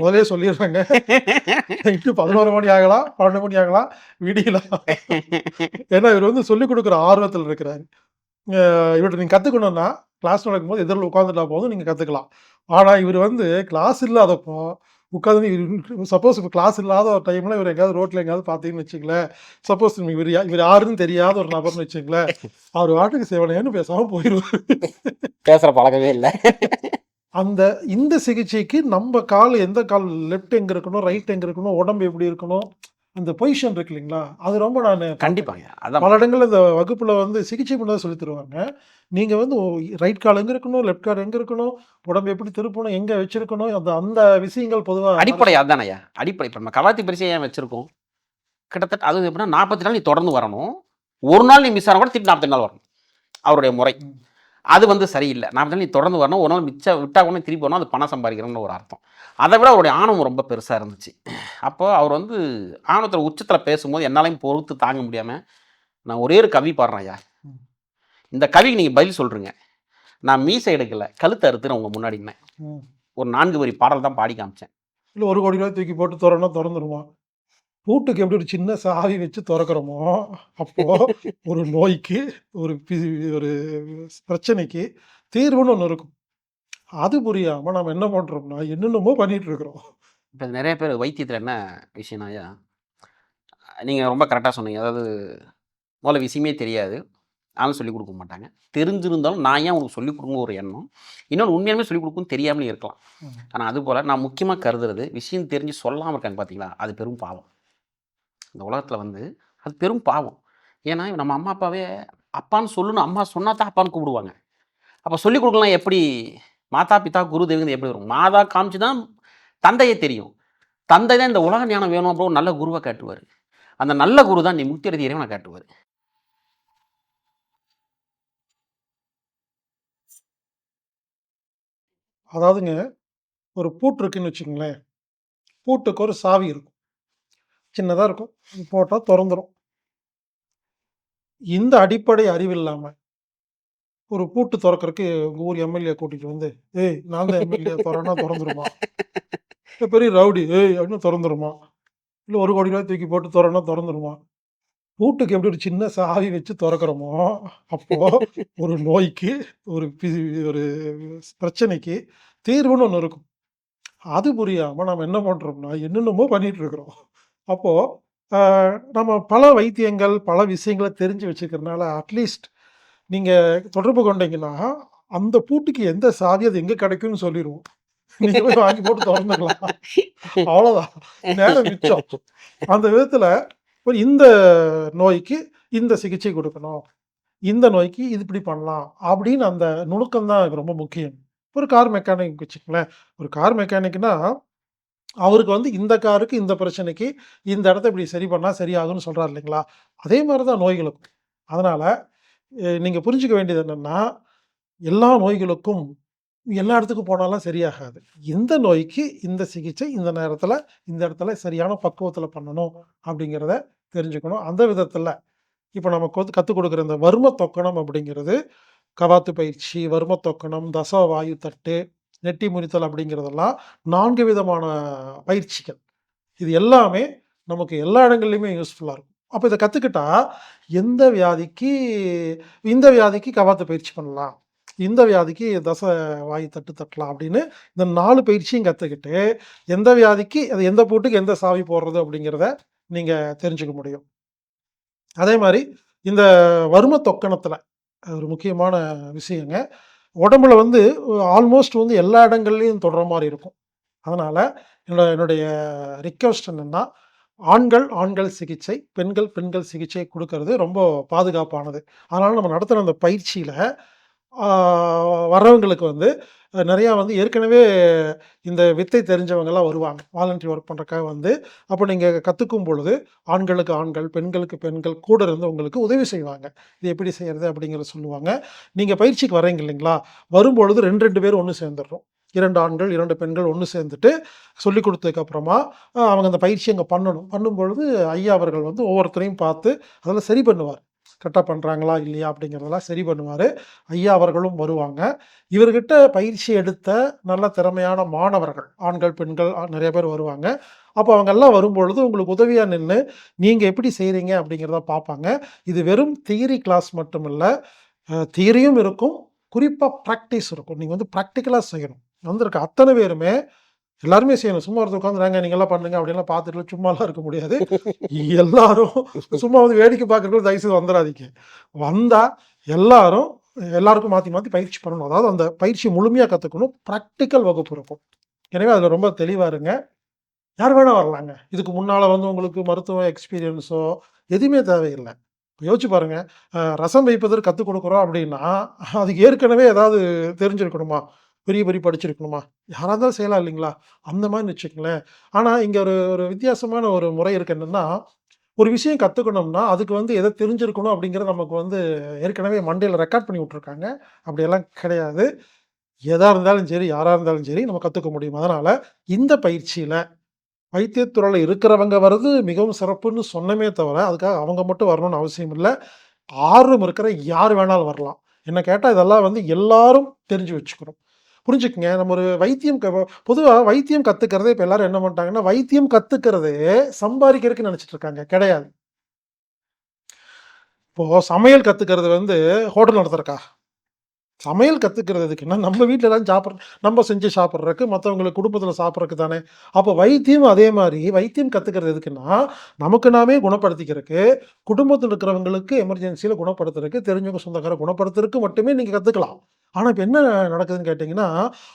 முதலே சொல்லிடுறாங்க. நைட்டு பதினோரு மணி ஆகலாம் பன்னெண்டு மணி ஆகலாம் விடியலாம். ஏன்னா இவர் வந்து சொல்லிக் கொடுக்குற ஆர்வத்தில் இருக்கிறாரு. இவர்கிட்ட நீங்கள் கற்றுக்கணுன்னா கிளாஸ் நடக்கும்போது எதிரில் உட்காந்துட்டா போதும் நீங்கள் கற்றுக்கலாம் ஆனால் இவர் வந்து கிளாஸ் இல்லாதப்போ உட்காந்து சப்போஸ் இப்போ கிளாஸ் இல்லாத ஒரு டைமில் இவர் எங்கேயாவது ரோட்டில் எங்கேயாவது பார்த்தீங்கன்னு வச்சுங்களேன் சப்போஸ் இவர் இவர் யாருன்னு தெரியாத ஒரு நபர்னு வச்சுங்களேன் அவர் வாட்டுக்கு சேவனையான்னு பேசாமல் போயிடுவார் பேசுற பழக்கமே இல்லை. அந்த இந்த சிகிச்சைக்கு நம்ம கால் எந்த கால்? லெஃப்ட் எங்க இருக்கணும்? ரைட் எங்க இருக்கணும்? உடம்பு எப்படி இருக்கணும்? அந்த பொசிஷன் இருக்கு இல்லைங்களா? அது ரொம்ப நான் கண்டிப்பாங்க. அதான். பல இடங்கள்ல இந்த வகுப்புல வந்து சிகிச்சை பண்ணதை சொல்லி தருவாங்க. நீங்க வந்து ரைட் கால் எங்க இருக்கணும்? லெஃப்ட் கால் எங்க இருக்கணும்? உடம்பு எப்படி திருப்பணும்? எங்க வச்சிருக்கணும்? அந்த அந்த விஷயங்கள் பொதுவா அடிப்படை அதுதானே ஐயா? அடிப்படை. இப்போ நம்ம கவாத்தி பரிசை ஏன் வச்சிருக்கோம்? கிட்டத்தட்ட அது எப்படின்னா நாற்பத்தி நாள் நீ தொடர்ந்து வரணும். ஒரு நாள் நீ மிஸ் ஆனா கூட திருப்பி நாற்பத்தி நாள் வரணும். அவருடைய முறை. அது வந்து சரியில்லை. நாள் நீ தொடர்ந்து வரணும் ஒரு நாள் மிச்சம் விட்டா கூட திருப்பி வரணும் அது பணம் சம்பாதிக்கிறோம்னு ஒரு அர்த்தம். அதை விட அவருடைய ஆணவம் ரொம்ப பெருசாக இருந்துச்சு. அப்போ அவர் வந்து ஆணவத்தில் உச்சத்தில் பேசும்போது என்னாலையும் பொறுத்து தாங்க முடியாமல் நான் ஒரே ஒரு கவி பாடுறேன் ஐயா. இந்த கவிக்கு நீங்கள் பதில் சொல்கிறீங்க நான் மீசை எடுக்கல கழுத்தை அறுத்துன்னு உங்க முன்னாடி. நின்னேன். ம். ஒரு நான்கு வரி பாடல் தான் பாடி காமிச்சேன். இல்ல ஒரு கோடி ரூபாய் தூக்கி போட்டு திறனா திறந்துருமா பூட்டுக்கு எப்படி ஒரு சின்ன சாவி வச்சு திறக்கிறோமோ அப்போ ஒரு நோய்க்கு ஒரு பி- ஒரு பிரச்சனைக்கு தீர்வுன்னு ஒன்று இருக்கும். அது புரியாம நம்ம என்ன பண்றோம்னா என்னென்னமோ பண்ணிட்டு இருக்கிறோம். இப்போ நிறைய பேர் வைத்தியத்தில் என்ன விஷயம்னாயா நீங்கள் ரொம்ப கரெக்டாக சொன்னீங்க. அதாவது முதல்ல விஷயமே தெரியாது. ஆனாலும் சொல்லிக் கொடுக்க மாட்டாங்க. தெரிஞ்சிருந்தாலும் நான் ஏன் உனக்கு சொல்லிக் கொடுக்கணும் ஒரு எண்ணம்? இன்னொன்று உண்மையாலுமே சொல்லிக் கொடுக்கும் தெரியாமலே இருக்கலாம். ம். ஆனால் அது போல் நான் முக்கியமாக கருதுறது விஷயம் தெரிஞ்சு சொல்லாமல் இருக்காங்க பார்த்தீங்களா அது பெரும் பாவம். இந்த உலகத்தில் வந்து அது பெரும் பாவம். ஏன்னா நம்ம அம்மா அப்பாவே அப்பான்னு சொல்லணும். அம்மா சொன்னா தான் அப்பான்னு கூப்பிடுவாங்க. அப்போ சொல்லிக் கொடுக்கலாம் எப்படி? மாதா பிதா குரு தெய்வங்கிறது எப்படி வரும்? மாதா காமிச்சு தான் தந்தையே தெரியும். தந்தை தான் இந்த உலக ஞானம் வேணும் அப்புறம் ஒரு நல்ல குருவை காட்டுவார். அந்த நல்ல குரு தான் நீ முக்தி அடைந்த இறைவனை காட்டுவார். அதாவதுங்க ஒரு பூட்டு இருக்குன்னு வச்சுங்களேன் பூட்டுக்கு ஒரு சாவி இருக்கும். சின்னதாக இருக்கும். போட்டால் திறந்துடும் இந்த அடிப்படை அறிவு இல்லாமல் ஒரு பூட்டு திறக்கிறதுக்கு உங்கள் ஊர் எம்எல்ஏ கூட்டிகிட்டு வந்து ஏய் நான் தான் எம்எல்ஏ திறனா திறந்துருமா? பெரிய ரவுடி ஏய் அப்படின்னு திறந்துருமா? இல்லை ஒரு கோடி ரூபாய் தூக்கி போட்டு திறனா திறந்துருமா? பூட்டுக்கு எப்படி ஒரு சின்ன சாவி வச்சு திறக்கிறோமோ அப்போது ஒரு நோய்க்கு ஒரு பி- ஒரு பிரச்சனைக்கு தீர்வுன்னு ஒன்று இருக்கும். அது புரியாமல் நம்ம என்ன பண்ணுறோம்னா என்னென்னமோ பண்ணிகிட்டு இருக்கிறோம். அப்போது நம்ம பல வைத்தியங்கள் பல விஷயங்களை தெரிஞ்சு வச்சுக்கிறதுனால அட்லீஸ்ட் நீங்கள் தொடர்பு கொண்டீங்கன்னா அந்த பூட்டுக்கு எந்த சாதி அது எங்கே கிடைக்கும்னு சொல்லிடுவோம் நீங்கள் போய் வாங்கி போட்டு திறந்துக்கலாம். அவ்வளோதான் நேரம் மிச்சம். அந்த விதத்தில் ஒரு இந்த நோய்க்கு இந்த சிகிச்சை கொடுக்கணும். இந்த நோய்க்கு இது இப்படி பண்ணலாம். அப்படின்னு அந்த நுணுக்கம் தான் ரொம்ப முக்கியம். ஒரு கார் மெக்கானிக் வச்சுக்கங்களேன். ஒரு கார் மெக்கானிக்னா அவருக்கு வந்து இந்த காருக்கு இந்த பிரச்சனைக்கு இந்த இடத்த இப்படி சரி பண்ணால் சரியாகும்னு சொல்கிறார் இல்லைங்களா? அதே மாதிரி தான் நோய்களுக்கும். அதனால் நீங்கள் புரிஞ்சுக்க வேண்டியது என்னென்னா எல்லா நோய்களுக்கும் எல்லா இடத்துக்கும் போனாலும் சரியாகாது. எந்த நோய்க்கு இந்த சிகிச்சை இந்த நேரத்தில் இந்த இடத்துல சரியான பக்குவத்தில் பண்ணணும் அப்படிங்கிறத தெரிஞ்சுக்கணும். அந்த விதத்தில் இப்போ நமக்கு வந்து கற்றுக் கொடுக்குற இந்த வர்ம தொக்கணம் அப்படிங்கிறது கவாத்து பயிற்சி வர்ம தொக்கணம் தச வாயு தட்டு நெட்டி முறித்தல் அப்படிங்கிறதெல்லாம் நான்கு விதமான பயிற்சிகள். இது எல்லாமே நமக்கு எல்லா இடங்கள்லையுமே யூஸ்ஃபுல்லாக இருக்கும். அப்போ இதை கற்றுக்கிட்டா எந்த வியாதிக்கு இந்த வியாதிக்கு கவாத்த பயிற்சி பண்ணலாம் இந்த வியாதிக்கு தசை வாயு தட்டு தட்டலாம் அப்படின்னு இந்த நாலு பயிற்சியும் கற்றுக்கிட்டு எந்த வியாதிக்கு அது எந்த பூட்டுக்கு எந்த சாவி போடுறது அப்படிங்கிறத நீங்கள் தெரிஞ்சுக்க முடியும். அதே மாதிரி இந்த வர்ம தொக்கணத்தில் ஒரு முக்கியமான விஷயங்க. உடம்புல வந்து ஆல்மோஸ்ட் வந்து எல்லா இடங்கள்லையும் தொடர மாதிரி இருக்கும். அதனால் என்னோட என்னுடைய ரிக்வஸ்ட் என்னென்னா ஆண்கள் ஆண்கள் சிகிச்சை பெண்கள் பெண்கள் சிகிச்சை கொடுக்கறது ரொம்ப பாதுகாப்பானது. அதனால் நம்ம நடத்துகிற அந்த பயிற்சியில் வர்றவங்களுக்கு வந்து நிறையா வந்து ஏற்கனவே இந்த வித்தை தெரிஞ்சவங்கெல்லாம் வருவாங்க. வாலண்டரி ஒர்க் பண்ணுறக்காக வந்து. அப்போ நீங்கள் கற்றுக்கும் பொழுது ஆண்களுக்கு ஆண்கள் பெண்களுக்கு பெண்கள் கூட இருந்து உங்களுக்கு உதவி செய்வாங்க. இது எப்படி செய்கிறது அப்படிங்கிறத சொல்லுவாங்க. நீங்கள் பயிற்சிக்கு வரீங்க இல்லைங்களா? வரும்பொழுது ரெண்டு ரெண்டு பேர் ஒன்று சேர்ந்துடுறோம். இரண்டு ஆண்கள் இரண்டு பெண்கள் ஒன்று சேர்ந்துட்டு சொல்லி கொடுத்ததுக்கப்புறமா அவங்க அந்த பயிற்சி அங்கே பண்ணணும். பண்ணும்பொழுது ஐயா அவர்கள் வந்து ஒவ்வொருத்தரையும் பார்த்து அதெல்லாம் சரி பண்ணுவார். கரெக்டாக பண்ணுறாங்களா இல்லையா அப்படிங்கிறதெல்லாம் சரி பண்ணுவார். ஐயா அவர்களும் வருவாங்க. இவர்கிட்ட பயிற்சி எடுத்த நல்ல திறமையான மாணவர்கள் ஆண்கள் பெண்கள் நிறைய பேர் வருவாங்க. அப்போ அவங்கெல்லாம் வரும்பொழுது உங்களுக்கு உதவியாக நின்று நீங்கள் எப்படி செய்கிறீங்க அப்படிங்கிறத பார்ப்பாங்க. இது வெறும் தியரி கிளாஸ் மட்டும் இல்லை தியரியும் இருக்கும். குறிப்பாக ப்ராக்டிஸ் இருக்கும். நீங்கள் வந்து ப்ராக்டிக்கலாக செய்யணும். வந்திருக்க அத்தனை பேருமே எல்லாருமே செய்யணும். சும்மா ஒருத்தர் உட்காந்துறாங்க நீங்களாம் பண்ணுங்க அப்படின்லாம் பார்த்துட்டு சும்மாலாம் இருக்க முடியாது. எல்லாரும் சும்மா வந்து வேடிக்கை பார்க்குறது தயவுசெய்து வந்துடாதீங்க வந்தால் எல்லாரும் எல்லாருக்கும் மாற்றி மாற்றி பயிற்சி பண்ணணும். அதாவது அந்த பயிற்சி முழுமையாக கற்றுக்கணும் ப்ராக்டிக்கல் வகுப்பு இருக்கும். எனவே அதில் ரொம்ப தெளிவாக இருங்க. யார் வேணால் வரலாங்க. இதுக்கு முன்னால் வந்து உங்களுக்கு மருத்துவ எக்ஸ்பீரியன்ஸோ எதுவுமே தேவையில்லை. இப்போ யோசிச்சு பாருங்க. ரசம் வைப்பதற்கு கற்றுக் கொடுக்குறோம் அப்படின்னா அதுக்கு ஏற்கனவே ஏதாவது தெரிஞ்சிருக்கணுமா? பெரிய பெரிய படிச்சிருக்கணுமா? யாராக இருந்தாலும் செய்யலாம் இல்லைங்களா? அந்த மாதிரி வச்சுக்கங்களேன். ஆனால் இங்கே ஒரு ஒரு வித்தியாசமான ஒரு முறை இருக்கு என்னென்னா ஒரு விஷயம் கற்றுக்கணும்னா அதுக்கு வந்து எதை தெரிஞ்சிருக்கணும் அப்படிங்கிறத நமக்கு வந்து ஏற்கனவே மண்டையில் ரெக்கார்ட் பண்ணி விட்ருக்காங்க அப்படியெல்லாம் கிடையாது. எதாக இருந்தாலும் சரி யாராக இருந்தாலும் சரி நம்ம கற்றுக்க முடியும். அதனால் இந்த பயிற்சியில் வைத்தியத்துறையில் இருக்கிறவங்க வர்றது மிகவும் சிறப்புன்னு சொன்னமே தவிர அதுக்காக அவங்க மட்டும் வரணும்னு அவசியம் இல்லை. ஆர்வம் இருக்கிற யார் வேணாலும் வரலாம். என்ன கேட்டால் இதெல்லாம் வந்து எல்லாரும் தெரிஞ்சு வச்சுக்கணும். புரிஞ்சுக்கங்க. நம்ம ஒரு வைத்தியம் பொதுவாக வைத்தியம் கற்றுக்கிறதே இப்போ எல்லாரும் என்ன பண்ணிட்டாங்கன்னா வைத்தியம் கற்றுக்கிறதே சம்பாதிக்கிறதுக்கு நினச்சிட்டு இருக்காங்க. கிடையாது. இப்போது சமையல் கற்றுக்கிறது வந்து ஹோட்டல் நடத்துறக்கா? சமையல் கற்றுக்கிறது எதுக்குன்னா நம்ம வீட்டில் எல்லாம் சாப்பிட்ற நம்ம செஞ்சு சாப்பிட்றதுக்கு மற்றவங்களுக்கு குடும்பத்தில் சாப்பிட்றதுக்கு தானே. அப்போ வைத்தியம் அதே மாதிரி வைத்தியம் கற்றுக்கிறது எதுக்குன்னா நமக்கு நாமே குணப்படுத்திக்கிறதுக்கு குடும்பத்தில் இருக்கிறவங்களுக்கு எமர்ஜென்சியில் குணப்படுத்துறதுக்கு தெரிஞ்சவங்க சொந்தக்கார குணப்படுத்துறதுக்கு மட்டுமே நீங்கள் கற்றுக்கலாம் ஆனால் இப்போ என்ன நடக்குதுன்னு கேட்டிங்கன்னா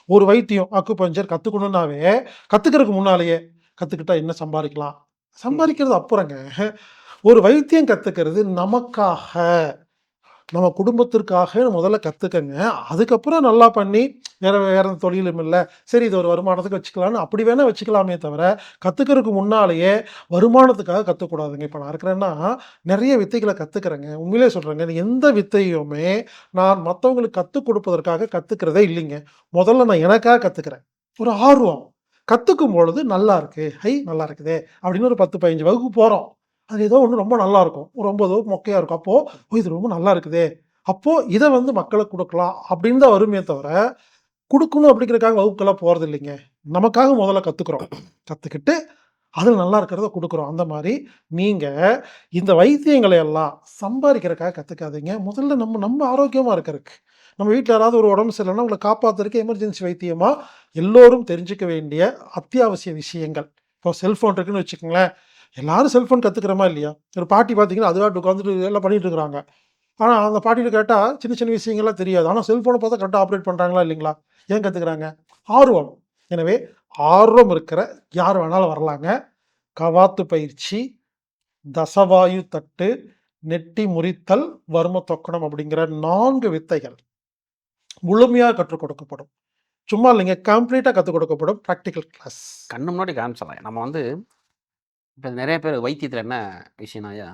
ஒரு வைத்தியம் அக்குபஞ்சர் கற்றுக்கணுன்னாவே கற்றுக்கிறதுக்கு முன்னாலேயே கற்றுக்கிட்டா என்ன சம்பாதிக்கலாம்? சம்பாதிக்கிறது அப்புறங்க ஒரு வைத்தியம் கற்றுக்கிறது நமக்காக. நம்ம குடும்பத்திற்காக முதல்ல கற்றுக்கங்க அதுக்கப்புறம் நல்லா பண்ணி வேற வேற எந்த தொழிலும் இல்லை. சரி இது ஒரு வருமானத்துக்கு வச்சுக்கலாம்னு அப்படி வேணால் வச்சுக்கலாமே தவிர கற்றுக்கிறதுக்கு முன்னாலேயே வருமானத்துக்காக கற்றுக்கூடாதுங்க இப்போ நான் இருக்கிறேன்னா நிறைய வித்தைகளை கற்றுக்கிறேங்க உண்மையிலே சொல்கிறேங்க எந்த வித்தையுமே நான் மற்றவங்களுக்கு கற்றுக் கொடுப்பதற்காக கற்றுக்கிறதே இல்லைங்க. முதல்ல நான் எனக்காக கற்றுக்கிறேன் ஒரு ஆர்வம். கற்றுக்கும் பொழுது நல்லா இருக்கு. ஹை நல்லா இருக்குதே. அப்படின்னு ஒரு பத்து பதினஞ்சு வகுப்பு போகிறோம் அது ஏதோ ஒன்று ரொம்ப நல்லா இருக்கும் ரொம்ப ஏதோ மொக்கையாக இருக்கும். அப்போது இது ரொம்ப நல்லா இருக்குதே அப்போது இதை வந்து மக்களுக்கு கொடுக்கலாம் அப்படின்னு தான் வருமே தவிர கொடுக்கணும் அப்படிங்கிறக்காக வகுப்புக்கெல்லாம் போகிறது இல்லைங்க நமக்காக முதல்ல கற்றுக்குறோம் கற்றுக்கிட்டு அதில் நல்லா இருக்கிறத கொடுக்குறோம். அந்த மாதிரி நீங்கள் இந்த வைத்தியங்களை எல்லாம் சம்பாதிக்கிறக்காக கற்றுக்காதீங்க முதல்ல நம்ம நம்ம ஆரோக்கியமாக இருக்கிறதுக்கு. நம்ம வீட்டில் யாராவது ஒரு உடம்பு சரியில்லைன்னா உங்களை காப்பாற்றுறதுக்கு எமர்ஜென்சி வைத்தியமாக எல்லோரும் தெரிஞ்சுக்க வேண்டிய அத்தியாவசிய விஷயங்கள். இப்போ செல்ஃபோன் இருக்குன்னு வச்சுக்கோங்களேன். எல்லாரும் செல்ஃபோன் கற்றுக்கிறோமா இல்லையா? ஒரு பாட்டி பார்த்தீங்கன்னா அதுவாட்டு உட்காந்துட்டு எல்லாம் பண்ணிகிட்டு இருக்கிறாங்க. ஆனால் அந்த பாட்டிகிட்ட கேட்டால் சின்ன சின்ன விஷயங்கள்லாம் தெரியாது. ஆனால் செல்ஃபோனை பார்த்தா கரெக்டாக ஆப்ரேட் பண்ணுறாங்களா இல்லைங்களா? ஏன் கற்றுக்குறாங்க ஆர்வம். எனவே ஆர்வம் இருக்கிற யார் வேணாலும் வரலாங்க. கவாத்து பயிற்சி தசவாயு தட்டு நெட்டி முறித்தல் வர்ம தொக்கணம் அப்படிங்கிற நான்கு வித்தைகள் முழுமையாக கற்றுக் கொடுக்கப்படும். சும்மா இல்லைங்க கம்ப்ளீட்டாக கற்றுக் கொடுக்கப்படும் ப்ராக்டிக்கல் கிளாஸ் கண்ணு முன்னாடி காமிச்சிடலாம் நம்ம வந்து இப்போ நிறைய பேர் வைத்தியத்தில் என்ன விஷயம்னாயா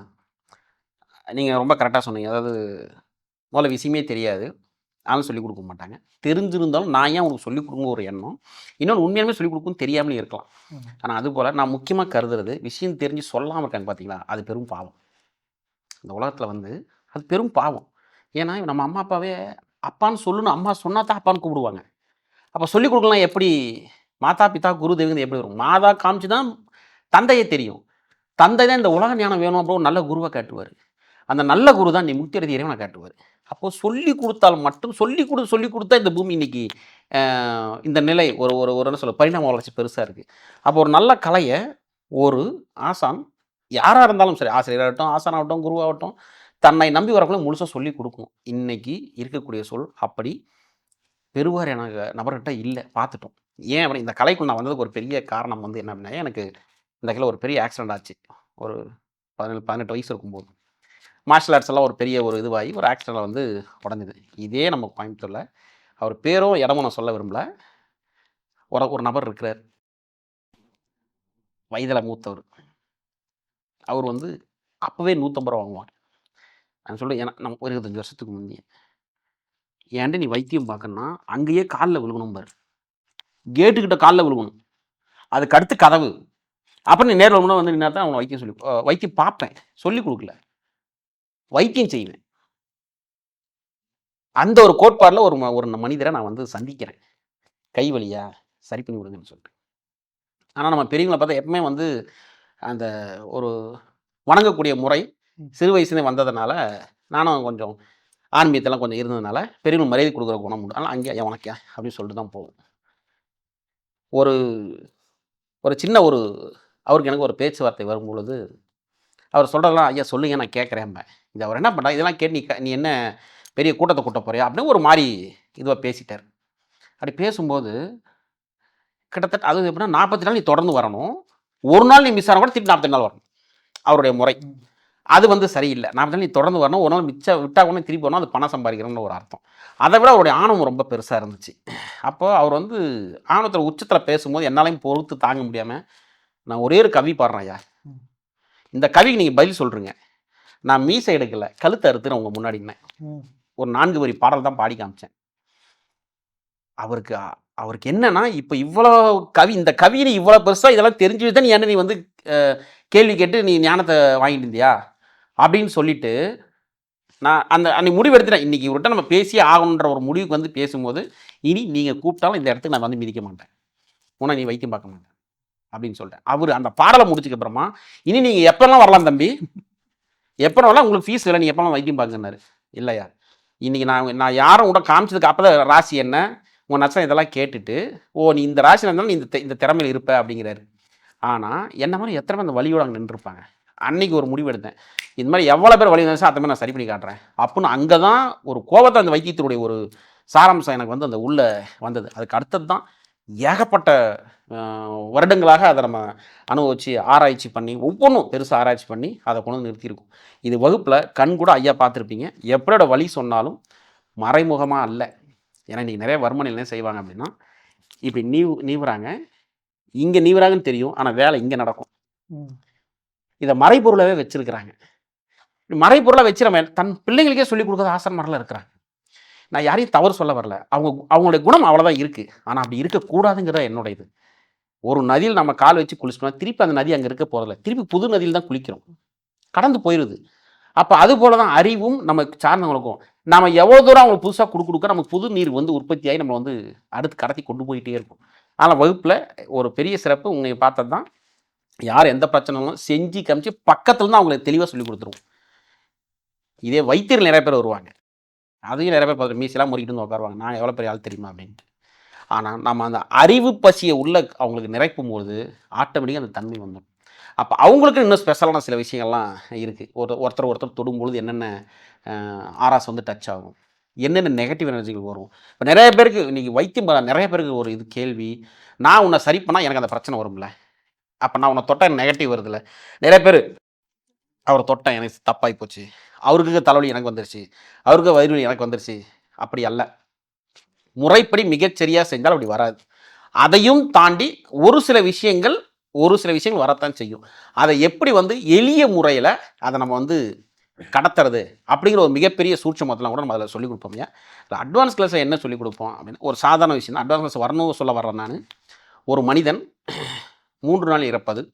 நீங்கள் ரொம்ப கரெக்டாக சொன்னீங்க. அதாவது முதல்ல விஷயமே தெரியாது. ஆனாலும் சொல்லிக் கொடுக்க மாட்டாங்க. தெரிஞ்சிருந்தாலும் நான் ஏன் உனக்கு சொல்லிக் கொடுங்க ஒரு எண்ணம்? இன்னொன்று உண்மையாலுமே சொல்லிக் கொடுக்கும் தெரியாமலே இருக்கலாம். ஆனால் அது போல் நான் முக்கியமாக கருதுறது விஷயம் தெரிஞ்சு சொல்லாமல் இருக்காங்க பார்த்தீங்களா அது பெரும் பாவம். இந்த உலகத்தில் வந்து அது பெரும் பாவம். ஏன்னா நம்ம அம்மா அப்பாவே அப்பான்னு சொல்லணும். அம்மா சொன்னா தான் அப்பான்னு கூப்பிடுவாங்க. அப்போ சொல்லிக் கொடுக்கலாம் எப்படி? மாதா பிதா குரு தெய்வம் எப்படி வரும்? மாதா காமிச்சு தான் தந்தையே தெரியும். தந்தை தான் இந்த உலக ஞானம் வேணும் அப்புறம் ஒரு நல்ல குருவை காட்டுவார். அந்த நல்ல குரு தான் நீ முக்தி அடைதி இறைவனை காட்டுவார். அப்போது சொல்லி கொடுத்தால் மட்டும் சொல்லி கொடு சொல்லி கொடுத்தா இந்த பூமி இன்னைக்கு இந்த நிலை ஒரு ஒரு ஒரு என்ன சொல்ல பரிணாம வளர்ச்சி பெருசாக இருக்குது அப்போ ஒரு நல்ல கலையை ஒரு ஆசான் யாராக இருந்தாலும் சரி ஆசிரியராகட்டும் ஆசானாகட்டும் குருவாகட்டும் தன்னை நம்பி வரக்குள்ள முழுசாக சொல்லி கொடுக்கும். இன்னைக்கு இருக்கக்கூடிய சொல் அப்படி பெருவாரியான நபர்கிட்ட இல்லை. பார்த்துட்டோம். ஏன் அப்படி? இந்த கலைக்குள் நான் வந்ததுக்கு ஒரு பெரிய காரணம் வந்து என்ன அப்படின்னா எனக்கு இந்த கையில் ஒரு பெரிய ஆக்சிடென்ட் ஆச்சு. ஒரு பதினேழு பதினெட்டு வயசு இருக்கும்போது. மார்ஷல் ஆர்ட்ஸ் எல்லாம் ஒரு பெரிய ஒரு இதுவாகி ஒரு ஆக்சிடென்ட்டில் வந்து உடஞ்சிது. இதே நம்ம கோயம்புத்தூரில் அவர் பேரும் இடமும் நான் சொல்ல விரும்பல. ஒரு ஒரு நபர் இருக்கிறார். வயதில் மூத்தவர். அவர் வந்து அப்போவே நூற்றம்பது ரூபா வாங்குவார். நான் சொல்ல ஏன்னா நம்ம ஒரு இருபத்தஞ்சி வருஷத்துக்கு முந்தைய ஏன்ட்டு நீ வைத்தியம் பார்க்கணுன்னா அங்கேயே காலில் விழுகணும் பாரு. கேட்டுக்கிட்ட காலில் விழுகணும். அதுக்கு அடுத்து கதவு. அப்புறம் நீ நேரில் முன்னே வந்து நின்னா தான் அவனை வைத்தியம் சொல்லி வைத்தியம் பார்ப்பேன். சொல்லி கொடுக்கல. வைத்தியம் செய்வேன். அந்த ஒரு கோட்பாடில் ஒரு ஒரு மனிதரை நான் வந்து சந்திக்கிறேன். கை வலியா? சரி பண்ணி விடுங்கன்னு சொல்லிட்டு. ஆனால் நம்ம பெரியவங்களை பார்த்தா எப்பவுமே வந்து அந்த ஒரு வணங்கக்கூடிய முறை சிறு வயசுலேயே வந்ததுனால நானும் கொஞ்சம் ஆன்மீகத்தெல்லாம் கொஞ்சம் இருந்ததுனால பெரியவங்க மரியாதை கொடுக்குற குணம் உண்டு. ஆனால் அங்கே வணக்கம் அப்படின்னு சொல்லிட்டு தான் போவோம் ஒரு ஒரு சின்ன ஒரு அவருக்கு எனக்கு ஒரு பேச்சுவார்த்தை வரும் பொழுது அவர் சொல்கிறதெல்லாம் ஐயா சொல்லுங்க நான் கேட்குறேன் இது அவர் என்ன பண்ணுறா இதெல்லாம் கேட்டு நீ க- நீ என்ன பெரிய கூட்டத்தை கூட்ட போறியா? அப்படின்னு ஒரு மாதிரி இதுவாக பேசிட்டார். அப்படி பேசும்போது கிட்டத்தட்ட அது எப்படின்னா நாற்பத்தி நாள் நீ தொடர்ந்து வரணும். ஒரு நாள் நீ மிஸ் ஆனால் கூட திருப்பி நாற்பத்தி நாள் வரணும். அவருடைய முறை. அது வந்து சரியில்லை. நாற்பத்தி நாள் நீ தொடர்ந்து வரணும். ஒரு நாள் மிச்சம் விட்டா கூட திருப்பி வரணும் அது பணம் சம்பாதிக்கிறோம்னு ஒரு அர்த்தம். அதை விட அவருடைய ஆணவம் ரொம்ப பெருசாக இருந்துச்சு. அப்போ அவர் வந்து ஆணவத்தில் உச்சத்தில் பேசும்போது என்னாலையும் பொறுத்து தாங்க முடியாமல் நான் ஒரே ஒரு கவி பாடுறேன் ஐயா. இந்த கவிக்கு நீங்கள் பதில் சொல்கிறீங்க நான் மீசை எடுக்கல கழுத்தை அறுத்துறேன் உங்கள். ம். ஒரு நான்கு வரி பாடல் தான் பாடி காமிச்சேன். அவருக்கு அவருக்கு என்னன்னா இப்போ இவ்வளோ கவி இந்த கவியை நீ இவ்வளோ பெருசாக இதெல்லாம் தெரிஞ்சு தான் நீ என்ன நீ வந்து கேள்வி கேட்டு நீ ஞானத்தை வாங்கிட்டு இருந்தியா? அப்படின்னு சொல்லிட்டு நான் அந்த அன்னைக்கு முடிவு எடுத்துட்டேன் இன்னைக்கு இவர்கிட்ட நம்ம பேசியே ஆகணுன்ற ஒரு முடிவுக்கு வந்து பேசும்போது இனி நீங்கள் கூப்பிட்டாலும் இந்த இடத்துக்கு நான் வந்து மிதிக்க மாட்டேன். உன்னை நீ வைத்தியம் பார்க்க மாட்டேன். அப்படின்னு சொல்லிட்டேன் அவர் அந்த பாடலை முடிச்சுக்க அப்புறமா இனி நீங்கள் எப்போல்லாம் வரலாம் தம்பி? எப்போ வரலாம்? உங்களுக்கு ஃபீஸ் இல்லை நீங்கள் எப்போல்லாம் வைத்தியம் பார்க்குன்னாரு இல்லையா. இன்றைக்கி நான் நான் யாரும் கூட காமிச்சதுக்கு அப்போ தான் ராசி என்ன? உன் நட்சத்திரம் இதெல்லாம் கேட்டுட்டு ஓ நீ இந்த ராசியில் இருந்தாலும் நீ இந்த இந்த திறமையில் இருப்ப அப்படிங்கிறாரு. ஆனால் என்ன மாதிரி எத்தனை பேர் அந்த வழியோட அங்கே நின்றுருப்பாங்க? அன்னைக்கு ஒரு முடிவு எடுத்தேன். இந்த மாதிரி எவ்வளோ பேர் வழி இருந்தாலும் அந்த மாதிரி நான் சரி பண்ணி காட்டுறேன். அப்புடின்னு அங்கே தான் ஒரு கோபத்தை அந்த வைத்தியத்தினுடைய ஒரு சாராம்சம் எனக்கு வந்து அந்த உள்ளே வந்தது. அதுக்கு அடுத்தது தான் ஏகப்பட்ட வருடங்களாக அதை நம்ம அனுபவிச்சு ஆராய்ச்சி பண்ணி ஒவ்வொன்றும் பெருசாக ஆராய்ச்சி பண்ணி அதை கொண்டு வந்து நிறுத்தியிருக்கும். இது வகுப்பில் கண் கூட ஐயா பார்த்துருப்பீங்க. எப்படியோட வழி சொன்னாலும் மறைமுகமாக அல்ல. ஏன்னா இன்றைக்கி நிறைய வர்ம நிலையம் செய்வாங்க அப்படின்னா இப்படி நீவு நீவுறாங்க. இங்கே நீவுறாங்கன்னு தெரியும். ஆனால் வேலை இங்கே நடக்கும். இதை மறைபொருளாகவே வச்சிருக்கிறாங்க. மறைபொருளாக வச்சு நம்ம தன் பிள்ளைங்களுக்கே சொல்லிக் கொடுக்காத ஆசிரியர்கள்லாம் இருக்கிறாங்க. நான் யாரையும் தவறு சொல்ல வரல. அவங்க அவங்களுடைய குணம் அவ்வளோதான் இருக்குது ஆனால் அப்படி இருக்கக்கூடாதுங்கிறத என்னோட இது. ஒரு நதியில் நம்ம கால் வச்சு குளிச்சிட்டோம்னா திருப்பி அந்த நதி அங்கே இருக்க போகிறதில்ல திருப்பி புது நதியில் தான் குளிக்கிறோம். கடந்து போயிடுது அப்போ அது போல தான் அறிவும் நமக்கு சார்ந்தவங்களுக்கும் நம்ம எவ்வளோ தூரம் அவங்களுக்கு புதுசாக கொடுக்க கொடுக்க நமக்கு புது நீர் வந்து உற்பத்தியாகி நம்ம வந்து அடுத்து கடத்தி கொண்டு போயிட்டே இருக்கும். ஆனால் வகுப்பில் ஒரு பெரிய சிறப்பு உங்களை பார்த்தது தான். யார் எந்த பிரச்சனையும் செஞ்சு காமிச்சு பக்கத்தில் தான் அவங்களுக்கு தெளிவாக சொல்லி கொடுத்துருவோம் இதே வைத்தியர் நிறைய பேர் வருவாங்க. அதையும் நிறைய பேர் பார்த்து மீசெல்லாம் முறிக்கிட்டு வந்து உட்காருவாங்க. நான் எவ்வளோ பெரிய ஆள் தெரியுமா அப்படின்ட்டு. ஆனால் நம்ம அந்த அறிவு பசியை உள்ள அவங்களுக்கு நிறைக்கும் போது ஆட்டோமேட்டிக்காக அந்த தன்மை வந்துடும் அப்போ அவங்களுக்கு இன்னும் ஸ்பெஷலான சில விஷயங்கள்லாம் இருக்குது ஒரு ஒருத்தர் ஒருத்தர் தொடும்பொழுது என்னென்ன ஆராஸ் வந்து டச் ஆகும். என்னென்ன நெகட்டிவ் எனர்ஜிகள் வரும். இப்போ நிறைய பேருக்கு இன்றைக்கி வைத்தியம் நிறைய பேருக்கு ஒரு இது கேள்வி. நான் உன்னை சரி பண்ணால் எனக்கு அந்த பிரச்சனை வரும்ல? அப்போ நான் உன்னை தொட்டேன் நெகட்டிவ் வருதுல்ல நிறைய பேர் அவர் தொட்டேன் எனக்கு தப்பாகி போச்சு. அவருக்கு தலைவலி எனக்கு வந்துருச்சு. அவருக்கு வயிறு வலி எனக்கு வந்துருச்சு. அப்படி அல்ல. முறைப்படி மிகச்சரியாக செஞ்சால் அப்படி வராது. அதையும் தாண்டி ஒரு சில விஷயங்கள் ஒரு சில விஷயங்கள் வரத்தான் செய்யும். அதை எப்படி வந்து எளிய முறையில் அதை நம்ம வந்து கடத்துறது அப்படிங்கிற ஒரு மிகப்பெரிய சூட்சமத்தெல்லாம் கூட நம்ம அதில் சொல்லிக் கொடுப்போம் இல்லையா? அட்வான்ஸ் கிளாஸில் என்ன சொல்லிக் கொடுப்போம் அப்படின்னு ஒரு சாதாரண விஷயம் அட்வான்ஸ் கிளாஸ் வரணும் சொல்ல வர்றேன் நான். ஒரு மனிதன் மூன்று நாள் இறப்பது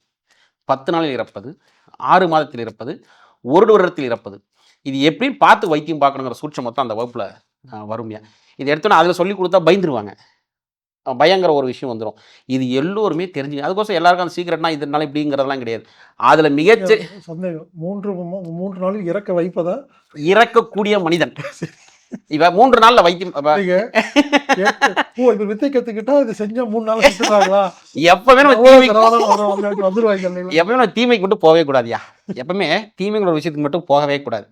பத்து நாளில் இறப்பது ஆறு மாதத்தில் இறப்பது ஒரு வருடத்தில் இறப்பது. இது எப்படி பார்த்து வைத்தியம் பார்க்கணுங்கிற சூட்சமத்தை அந்த வகுப்பில் வரும்யா இது எடுத்தோன்னா அதில் சொல்லி கொடுத்தா பயந்துருவாங்க. பயங்கர ஒரு விஷயம் வந்துடும் இது எல்லோருமே தெரிஞ்சு அதுக்கோசம் எல்லாருக்கும் அந்த சீக்கிரட்னா இதனால இப்படிங்கிறதெல்லாம் கிடையாது. அதில் மிகச்சரி சந்தேகம். மூன்று மூன்று நாளில் இறக்க வைப்பதா? இறக்கக்கூடிய மனிதன். இவ மூன்று நாள்ல கேட்டு- ஓ இப்ப வித்தை கத்துக்கிட்டா இது செஞ்சா மூணு நாள் செஞ்சுறாங்களா எப்பவுமே? எப்பவுமே தீமைக்கு மட்டும் போகவே கூடாதுயா எப்பவுமே தீமைங்கிற விஷயத்துக்கு மட்டும் போகவே கூடாது.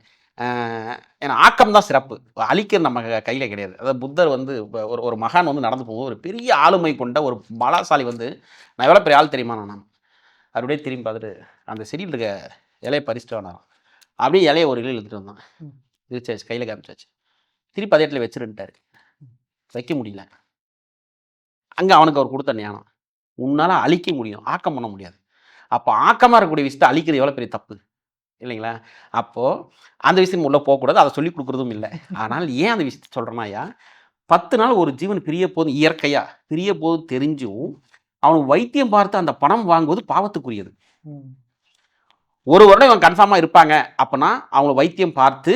ஏன்னா ஆக்கம் தான் சிறப்பு. அழிக்கிறது நம்ம கையில கிடையாது. அதாவது புத்தர் வந்து ஒரு ஒரு மகான் வந்து நடந்து போகும்போது ஒரு பெரிய ஆளுமை கொண்ட ஒரு பலாசாலி வந்து நான் எவ்வளோ பெரிய ஆள் தெரியுமா நான்? அப்படியே திரும்பி பார்த்துட்டு அந்த செடியில் இருக்க இலையை பறிச்சுட்டு வந்தாராம் அப்படியே இலையை ஒரு இலையை இழுத்துட்டு வந்தான். ம். விரிச்சாச்சு கையில் காமிச்சாச்சு. திருப்பி அதே இடத்துல வச்சிருந்துட்டாரு. வைக்க முடியல. அங்கே அவனுக்கு அவர் கொடுத்த ஞானம். உன்னால் அழிக்க முடியும். ஆக்கம் பண்ண முடியாது. அப்போ ஆக்கமாக இருக்கக்கூடிய விஷயத்தை அழிக்கிறது எவ்வளோ பெரிய தப்பு? இல்லைங்களா? அப்போது அந்த விஷயம் உள்ளே போகக்கூடாது அதை சொல்லி கொடுக்குறதும் இல்லை. ஆனால் ஏன் அந்த விஷயத்தை சொல்கிறேன்னா ஐயா பத்து நாள் ஒரு ஜீவன் பிரிய போதும் இயற்கையாக பிரிய போதும் தெரிஞ்சும் அவன் வைத்தியம் பார்த்து அந்த பணம் வாங்குவது பாவத்துக்குரியது. ஒரு வருடம் இவங்க கன்ஃபார்மாக இருப்பாங்க. அப்போனா அவங்கள வைத்தியம் பார்த்து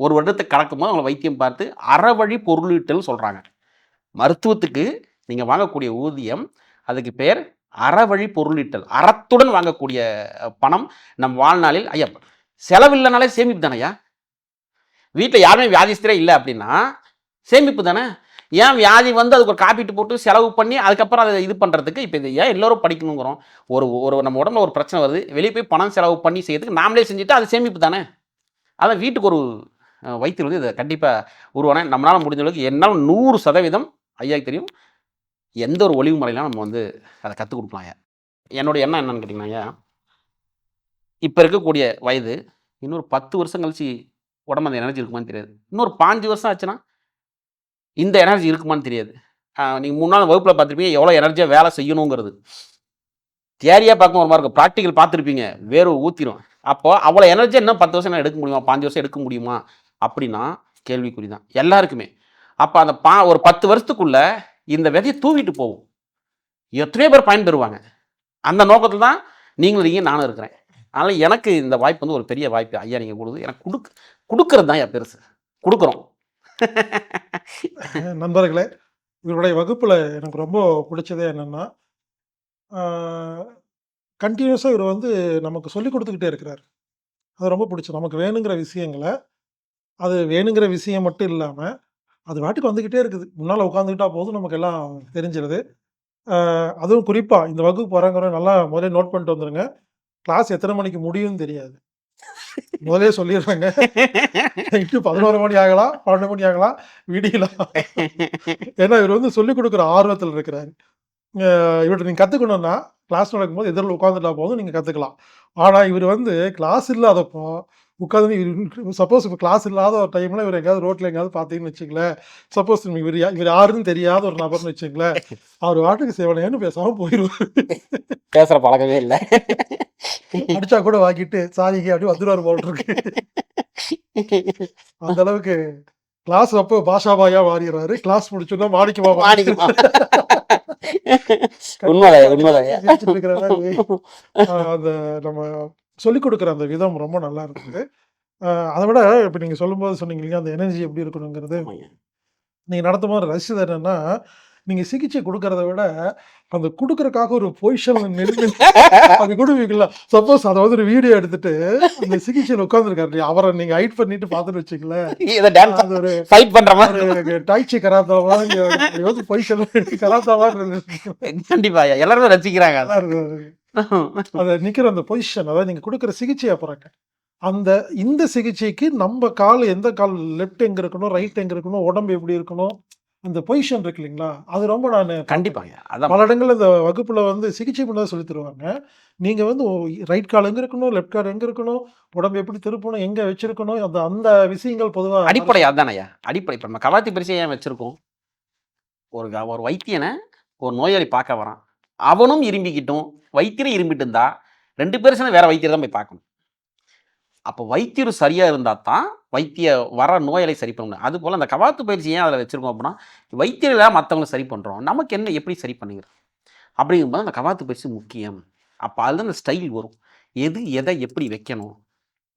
ஒரு வருடத்துக்கு கடக்கும்போது அவங்கள வைத்தியம் பார்த்து அறவழி பொருளீட்டல் சொல்கிறாங்க மருத்துவத்துக்கு நீங்கள் வாங்கக்கூடிய ஊதியம் அதுக்கு பேர் அறவழி பொருளீட்டல் அறத்துடன் வாங்கக்கூடிய பணம் நம் வாழ்நாளில் ஐயா செலவில்லைனாலே சேமிப்பு தானேயா வீட்டில் யாருமே வியாதிஸ்தரே இல்லை அப்படின்னா சேமிப்பு தானே? ஏன் வியாதி வந்து அதுக்கு ஒரு காப்பீட்டு போட்டு செலவு பண்ணி அதுக்கப்புறம் அதை இது பண்ணுறதுக்கு இப்போ இது ஏன் எல்லோரும் படிக்கணுங்கிறோம்? ஒரு ஒரு நம்ம உடம்புல ஒரு பிரச்சனை வருது வெளியே போய் பணம் செலவு பண்ணி செய்யறதுக்கு நாமளே செஞ்சுட்டு அது சேமிப்பு தானே? அதான் வீட்டுக்கு ஒரு அஹ், வைத்தியர் வந்து இதை கண்டிப்பாக உருவான நம்மளால் முடிஞ்ச அளவுக்கு என்னால் நூறு சதவீதம் ஐயாக்கு தெரியும் எந்த ஒரு ஒளிவு முறையிலாம் நம்ம வந்து அதை கற்றுக் கொடுக்கலாங்க ஐயா என்னோட எண்ணம் என்னன்னு கேட்டிங்கன்னா ஐயா இப்போ இருக்கக்கூடிய வயது இன்னொரு பத்து வருஷம் கழிச்சு உடம்பு அந்த எனர்ஜி இருக்குமான்னு தெரியாது. இன்னொரு பாஞ்சு வருஷம் ஆச்சுன்னா இந்த எனர்ஜி இருக்குமான்னு தெரியாது. நீங்கள் மூணு நாள் வகுப்பில் பார்த்துருப்பீங்க எவ்வளோ எனர்ஜியாக வேலை செய்யணுங்கிறது. தியரியாக பார்க்கும் ஒரு மாதிரி இருக்கும். ப்ராக்டிக்கல் பார்த்துருப்பீங்க வேறு ஊற்றிடும் அப்போ அவ்வளோ எனர்ஜி இன்னும் பத்து வருஷம் என்ன எடுக்க முடியுமா? பாஞ்சு வருஷம் எடுக்க முடியுமா? அப்படின்னா கேள்விக்குறி தான் எல்லாருக்குமே. அப்போ அந்த பா ஒரு பத்து வருஷத்துக்குள்ளே இந்த விதையை தூவிட்டு போகும். எத்தனையோ பேர் பயன்பெறுவாங்க அந்த நோக்கத்தில் தான் நீங்களும் இருக்கீங்க நானும் இருக்கிறேன். அதனால் எனக்கு இந்த வாய்ப்பு வந்து ஒரு பெரிய வாய்ப்பு ஐயா நீங்கள் கொடுக்குது எனக்கு கொடுக்க கொடுக்கறது தான் என் பெருசு. கொடுக்குறோம். நண்பர்களே இவருடைய வகுப்பில் எனக்கு ரொம்ப பிடிச்சதே என்னென்னா கண்டினியூஸாக இவர் வந்து நமக்கு சொல்லி கொடுத்துக்கிட்டே இருக்கிறார். அது ரொம்ப பிடிச்சது நமக்கு வேணுங்கிற விஷயங்களை அது வேணுங்கிற விஷயம் மட்டும் இல்லாமல் அது வாட்டுக்கு வந்துக்கிட்டே இருக்குது. முன்னால் உட்காந்துக்கிட்டா போதும். நமக்கு எல்லாம் தெரிஞ்சிருது அதுவும் குறிப்பாக இந்த வகுப்பு போகிறாங்கிற நல்லா முதல்ல நோட் பண்ணிட்டு வந்துருங்க. கிளாஸ் எத்தனை மணிக்கு முடியும்னு தெரியாது. முதலே சொல்லிடுறாங்க. இன்னும் பதினோரு மணி ஆகலாம் பன்னெண்டு மணி ஆகலாம் விடியலாம். ஏன்னா இவர் வந்து சொல்லிக் கொடுக்குற ஆர்வத்தில் இருக்கிறாரு. இவர்கிட்ட நீங்கள் கற்றுக்கணுன்னா கிளாஸ் நடக்கும்போது எதிரில் உட்காந்துட்டா போதும் நீங்கள் கற்றுக்கலாம் ஆனால் இவர் வந்து கிளாஸ் இல்லாதப்போ உட்காந்து சப்போஸ் இப்போ கிளாஸ் இல்லாத ஒரு டைமில் இவர் எங்கேயாவது ரோட்டில் எங்கேயாவது பார்த்தீங்கன்னு வச்சுங்களேன் சப்போஸ் இவர் இவர் யாருன்னு தெரியாத ஒரு நபர்னு வச்சுங்களேன் அவர் வாட்டுக்கு சேவனையான்னு பேசாமல் போயிடுவார் பேசுகிற பழக்கமே இல்லை. அடிச்சா கூட வாங்கிட்டு சாரிங்க அப்படி வந்துடுவார் போல் இருக்கு அந்த அளவுக்கு கிளாஸ் அப்போ பாஷாபாயா மாறிடுறாரு. கிளாஸ் முடிச்சோன்னா மாணிக்கமா மாணிக்கமா. உண்மைதான் உண்மைதான். அந்த நம்ம சொல்லிக் கொடுக்குற அந்த விதம் ரொம்ப நல்லா இருக்குது அதை விட இப்போ நீங்கள் சொல்லும்போது சொன்னீங்க இல்லையா அந்த எனர்ஜி எப்படி இருக்கணுங்கிறது நீங்கள் நடத்தும் போது ரசிச்சது என்னன்னா நீங்கள் சிகிச்சை கொடுக்கறத விட அந்த கொடுக்கறக்காக ஒரு பொசிஷன் நின்று அது கொடுப்பீங்களா சப்போஸ் அதை வந்து ஒரு வீடியோ எடுத்துட்டு அந்த சிகிச்சையில் உட்காந்துருக்காரு இல்லையா அவரை நீங்கள் ஹைட் பண்ணிட்டு பார்த்துட்டு டான்ஸ் அது ஒரு ஃபைட் பண்ற மாதிரி டாய்ச்சி கராத்தாவா பொசிஷன் கராத்தாவா கண்டிப்பா ஐயா எல்லாருமே ரசிக்கிறாங்க அதை. நிக்கிற அந்த பொசிஷன் அதாவது நீங்க கொடுக்குற சிகிச்சை அப்புறங்க அந்த இந்த சிகிச்சைக்கு நம்ம கால் எந்த கால்? லெஃப்ட் எங்க இருக்கணும்? ரைட் எங்க இருக்கணும்? உடம்பு எப்படி இருக்கணும்? அந்த பொசிஷன் இருக்கு இல்லைங்களா? அது ரொம்ப நான் கண்டிப்பா ஐயா அதான். பல இடங்கள்ல இந்த வகுப்புல வந்து சிகிச்சை பண்ணதை சொல்லி தருவாங்க. நீங்க வந்து ரைட் கால் எங்க இருக்கணும்? லெஃப்ட் கால் எங்க இருக்கணும்? உடம்பு எப்படி திருப்பணும்? எங்க வச்சிருக்கணும்? அந்த அந்த விஷயங்கள் பொதுவா அடிப்படை அதானே ஐயா? அடிப்படை. இப்போ நம்ம கவாத்தி பரிசை ஏன் வச்சிருக்கோம்? ஒரு ஒரு வைத்தியனை ஒரு நோயாளி பார்க்க வரான். அவனும் இரும்பிக்கிட்டும். வைத்தியரும் இரும்பிட்டு இருந்தா ரெண்டு பேரும் சேர்ந்து வேற வைத்தியர் தான் போய் பார்க்கணும். அப்போ வைத்தியர் சரியாக இருந்தால் தான் வைத்திய வர நோயாளி சரி பண்ண முடியும். அதுபோல் அந்த கவாத்து பயிற்சி ஏன் அதில் வச்சுருக்கோம் அப்படின்னா வைத்தியர்களாக மற்றவங்களை சரி பண்ணுறோம் நமக்கு என்ன எப்படி சரி பண்ணுங்கிறது அப்படிங்கும்போது அந்த கவாத்து பயிற்சி முக்கியம். அப்போ அதுதான் அந்த ஸ்டைல் வரும். எது எதை எப்படி வைக்கணும்?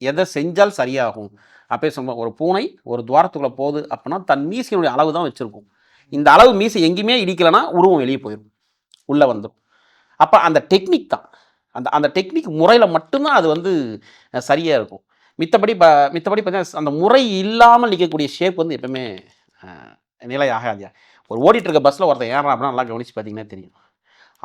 எதை செஞ்சால் சரியாகும்? அப்போ சொல்ல ஒரு பூனை ஒரு துவாரத்துக்குள்ளே போகுது அப்படின்னா தன் மீசையினுடைய அளவு தான் வச்சுருக்கும். இந்த அளவு மீசை எங்கேயுமே இடிக்கலைன்னா உருவம் வெளியே போயிடும் உள்ளே வந்துடும் அப்போ அந்த டெக்னிக் தான். அந்த அந்த டெக்னிக் முறையில் மட்டும்தான் அது வந்து சரியாக இருக்கும். மித்தபடி ப மித்தபடி பார்த்தீங்கன்னா அந்த முறை இல்லாமல் நிற்கக்கூடிய ஷேப் வந்து எப்பவுமே நிலை ஆகாதியா ஒரு ஓடிட்டு இருக்க பஸ்ஸில் ஒருத்தன் ஏறான் அப்படின்னா நல்லா கவனிச்சு பார்த்தீங்கன்னா தெரியும்.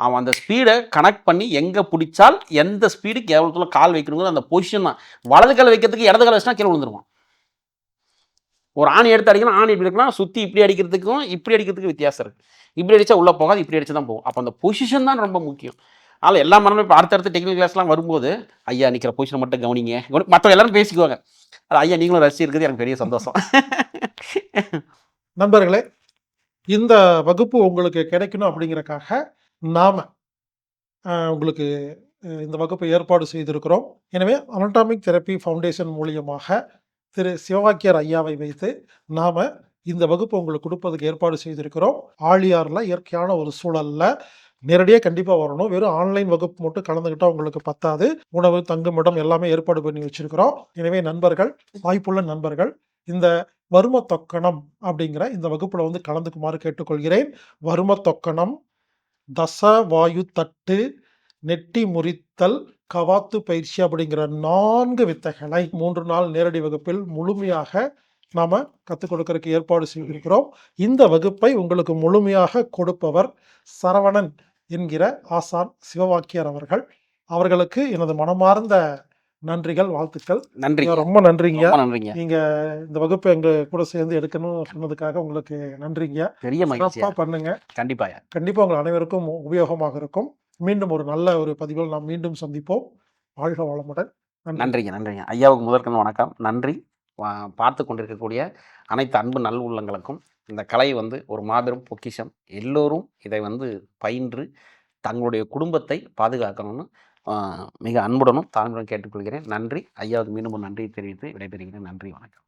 அவன் அந்த ஸ்பீடை கனெக்ட் பண்ணி எங்கே பிடிச்சால் எந்த ஸ்பீடுக்கு எவ்வளோ தூரம் கால் வைக்கணுங்கிற அந்த பொசிஷன் தான். வலது கால் வைக்கிறதுக்கு இடது கால் வச்சுனா கீழே விழுந்துருவான். ஒரு ஆணி எடுத்து அடிக்கணும் ஆணி இப்படி இருக்கலாம் சுற்றி இப்படி அடிக்கிறதுக்கும் இப்படி அடிக்கிறதுக்கும் வித்தியாசம் இருக்குது இப்படி அடித்தா உள்ளே போகாது இப்படி அடிச்சு தான் போகும். அப்போ அந்த பொசிஷன் தான் ரொம்ப முக்கியம். அதனால் எல்லா மரமும் இப்போ அடுத்தடுத்த டெக்னிக் கிளாஸ்லாம் வரும்போது ஐயா நிற்கிற பொசிஷனை மட்டும் கவனிங்க. மற்றவங்க எல்லாரும் பேசிக்குவாங்க. அது ஐயா நீங்களும் ரசிச்சு இருக்கிறது எனக்கு பெரிய சந்தோஷம். நண்பர்களே இந்த வகுப்பு உங்களுக்கு கிடைக்கணும் அப்படிங்கறக்காக நாம் உங்களுக்கு இந்த வகுப்பை ஏற்பாடு செய்திருக்கிறோம். எனவே அனட்டாமிக் தெரப்பி ஃபவுண்டேஷன் மூலியமாக திரு சிவவாக்கியர் ஐயாவை வைத்து நாம் இந்த வகுப்பு உங்களுக்கு கொடுப்பதுக்கு ஏற்பாடு செய்திருக்கிறோம். ஆழியாரில் இயற்கையான ஒரு சூழலில் நேரடியாக கண்டிப்பாக வரணும். வெறும் ஆன்லைன் வகுப்பு மட்டும் கலந்துக்கிட்டால் உங்களுக்கு பத்தாது. உணவு தங்குமிடம் எல்லாமே ஏற்பாடு பண்ணி வச்சிருக்கிறோம். எனவே நண்பர்கள் வாய்ப்புள்ள நண்பர்கள் இந்த வரும தொக்கணம் அப்படிங்கிற இந்த வகுப்பில் வந்து கலந்துக்குமாறு கேட்டுக்கொள்கிறேன். வரும தொக்கணம் தச வாயு தட்டு நெட்டி முறித்தல் கவாத்து பயிற்சி அப்படிங்கிற நான்கு வித்தைகளை மூன்று நாள் நேரடி வகுப்பில் முழுமையாக நாம கற்றுக் கொடுக்கறதுக்கு ஏற்பாடு செய்திருக்கிறோம். இந்த வகுப்பை உங்களுக்கு முழுமையாக கொடுப்பவர் சரவணன் என்கிற ஆசான் சிவவாக்கியர் அவர்கள். அவர்களுக்கு எனது மனமார்ந்த நன்றிகள் வாழ்த்துக்கள். நன்றி ரொம்ப நன்றிங்க. ரொம்ப நன்றிங்க. நீங்க இந்த வகுப்பை எங்க கூட சேர்ந்து எடுக்கணும்னு சொன்னதுக்காக உங்களுக்கு நன்றிங்க. பெரிய பண்ணுங்க. கண்டிப்பாயா கண்டிப்பா உங்கள் அனைவருக்கும் உபயோகமாக இருக்கும். மீண்டும் ஒரு நல்ல ஒரு பதிவில் நாம் மீண்டும் சந்திப்போம். வாழ்க வளமுடன். நன்றிங்க நன்றிங்க. ஐயாவுக்கு முதற்கண் வணக்கம். நன்றி. பார்த்து கொண்டிருக்கக்கூடிய அனைத்து அன்பு நல் உள்ளங்களுக்கும் இந்த கலை வந்து ஒரு மாபெரும் பொக்கிஷம். எல்லோரும் இதை வந்து பயின்று தங்களுடைய குடும்பத்தை பாதுகாக்கணும்னு மிக அன்புடனும் தாழ்மையுடன் கேட்டுக்கொள்கிறேன். நன்றி. ஐயாவுக்கு மீண்டும் ஒரு நன்றி தெரிவித்து விடைபெறுகிறேன். நன்றி வணக்கம்.